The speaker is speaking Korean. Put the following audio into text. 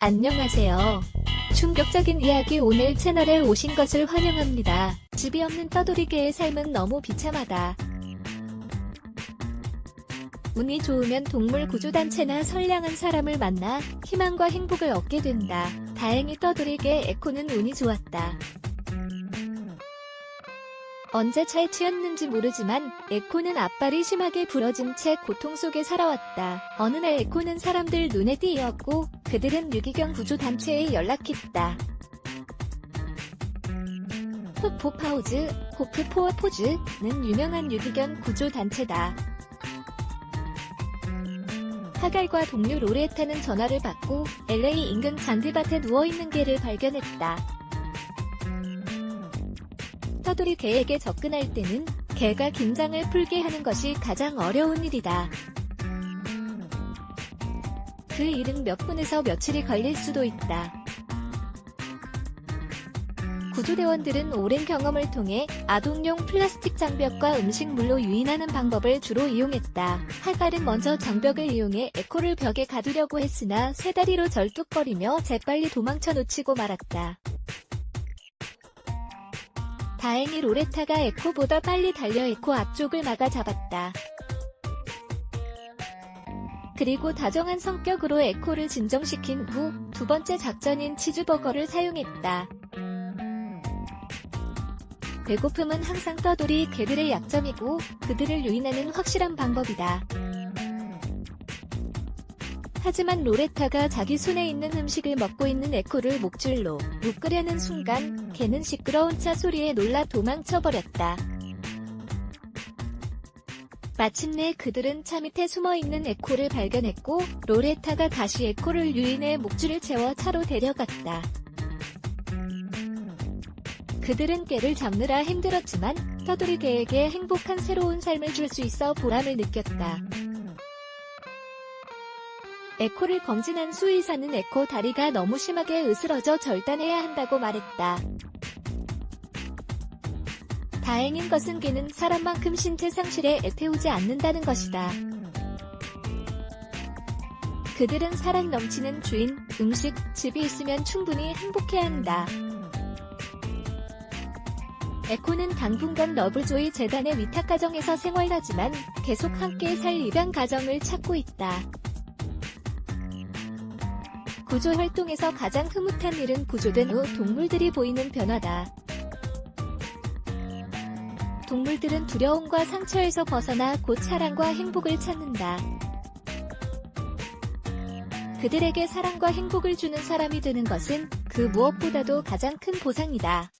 안녕하세요. 충격적인 이야기 오늘 채널에 오신 것을 환영합니다. 집이 없는 떠돌이개의 삶은 너무 비참하다. 운이 좋으면 동물 구조단체나 선량한 사람을 만나 희망과 행복을 얻게 된다. 다행히 떠돌이개 에코는 운이 좋았다. 언제 차에 치였는지 모르지만 에코는 앞발이 심하게 부러진 채 고통 속에 살아왔다. 어느 날 에코는 사람들 눈에 띄었고 그들은 유기견 구조 단체에 연락했다. 푸포파우즈, 호프포어포즈는 유명한 유기견 구조 단체다. 하갈과 동료 로레타는 전화를 받고 LA 인근 잔디밭에 누워있는 개를 발견했다. 떠돌이 개에게 접근할 때는 개가 긴장을 풀게 하는 것이 가장 어려운 일이다. 그 일은 몇 분에서 며칠이 걸릴 수도 있다. 구조대원들은 오랜 경험을 통해 아동용 플라스틱 장벽과 음식물로 유인하는 방법을 주로 이용했다. 하갈은 먼저 장벽을 이용해 에코를 벽에 가두려고 했으나 세 다리로 절뚝거리며 재빨리 도망쳐 놓치고 말았다. 다행히 로레타가 에코보다 빨리 달려 에코 앞쪽을 막아 잡았다. 그리고 다정한 성격으로 에코를 진정시킨 후 두 번째 작전인 치즈버거를 사용했다. 배고픔은 항상 떠돌이 개들의 약점이고 그들을 유인하는 확실한 방법이다. 하지만 로레타가 자기 손에 있는 음식을 먹고 있는 에코를 목줄로 묶으려는 순간 개는 시끄러운 차 소리에 놀라 도망쳐버렸다. 마침내 그들은 차 밑에 숨어있는 에코를 발견했고 로레타가 다시 에코를 유인해 목줄을 채워 차로 데려갔다. 그들은 개를 잡느라 힘들었지만 터돌이 개에게 행복한 새로운 삶을 줄 수 있어 보람을 느꼈다. 에코를 검진한 수의사는 에코 다리가 너무 심하게 으스러져 절단해야 한다고 말했다. 다행인 것은 개는 사람만큼 신체 상실에 애태우지 않는다는 것이다. 그들은 사랑 넘치는 주인, 음식, 집이 있으면 충분히 행복해야 한다. 에코는 당분간 러블조이 재단의 위탁 가정에서 생활하지만 계속 함께 살 입양 가정을 찾고 있다. 구조 활동에서 가장 흐뭇한 일은 구조된 후 동물들이 보이는 변화다. 동물들은 두려움과 상처에서 벗어나 곧 사랑과 행복을 찾는다. 그들에게 사랑과 행복을 주는 사람이 되는 것은 그 무엇보다도 가장 큰 보상이다.